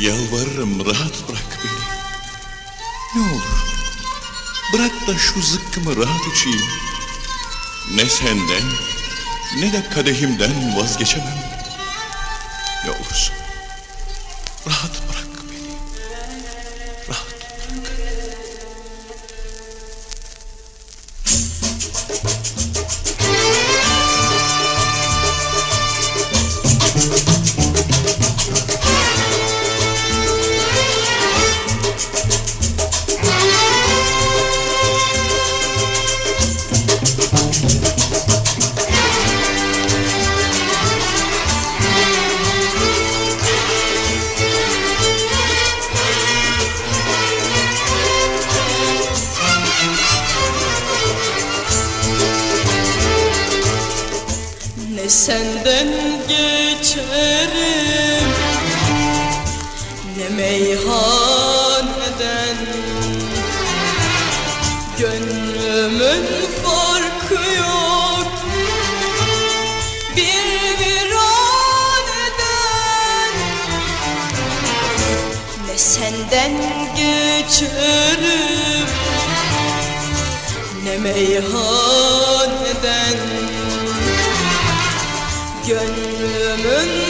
Yalvarırım rahat bırak beni. Ne olur bırak da şu zıkkımı rahat içeyim. Ne senden ne de kadehimden vazgeçemem. Ne olursun rahat bırak Ne senden geçerim. Ne meyhaneden Gönlümün farkı yok. Bir viraneden Ne senden geçerim. Ne meyhaneden Gönlümün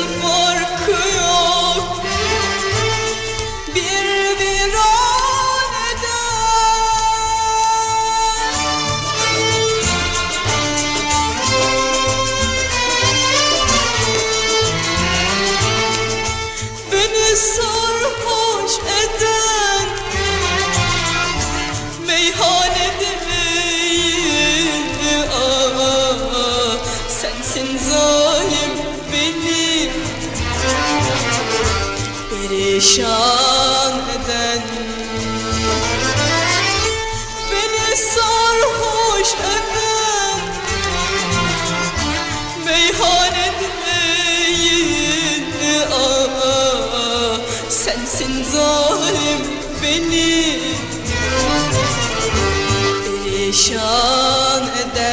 Perişan eden. Beni sarhoş eden. Meyhane değil ah, Sensin zalim beni Perişan eden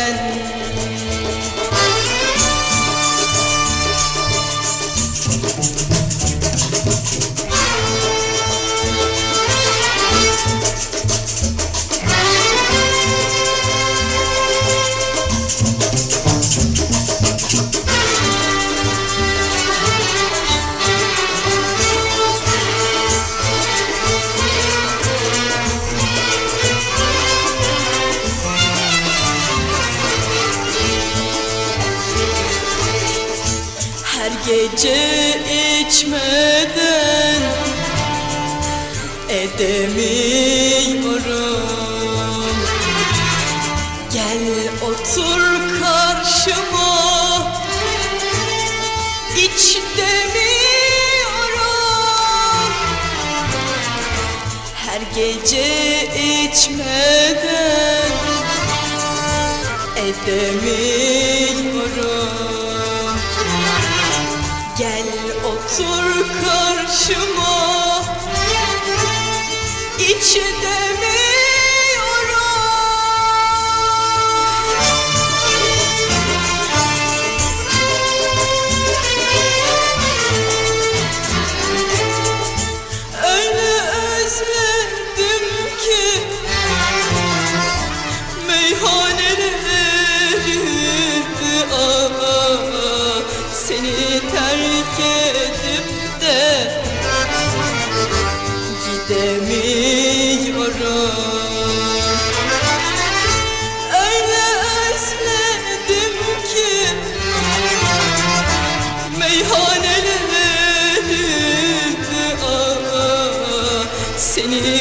Her gece içmeden edemiyorum. Gel otur karşıma. İç demiyorum. Her gece içmeden edemiyorum Gel otur karşıma. İç demiyorum Seni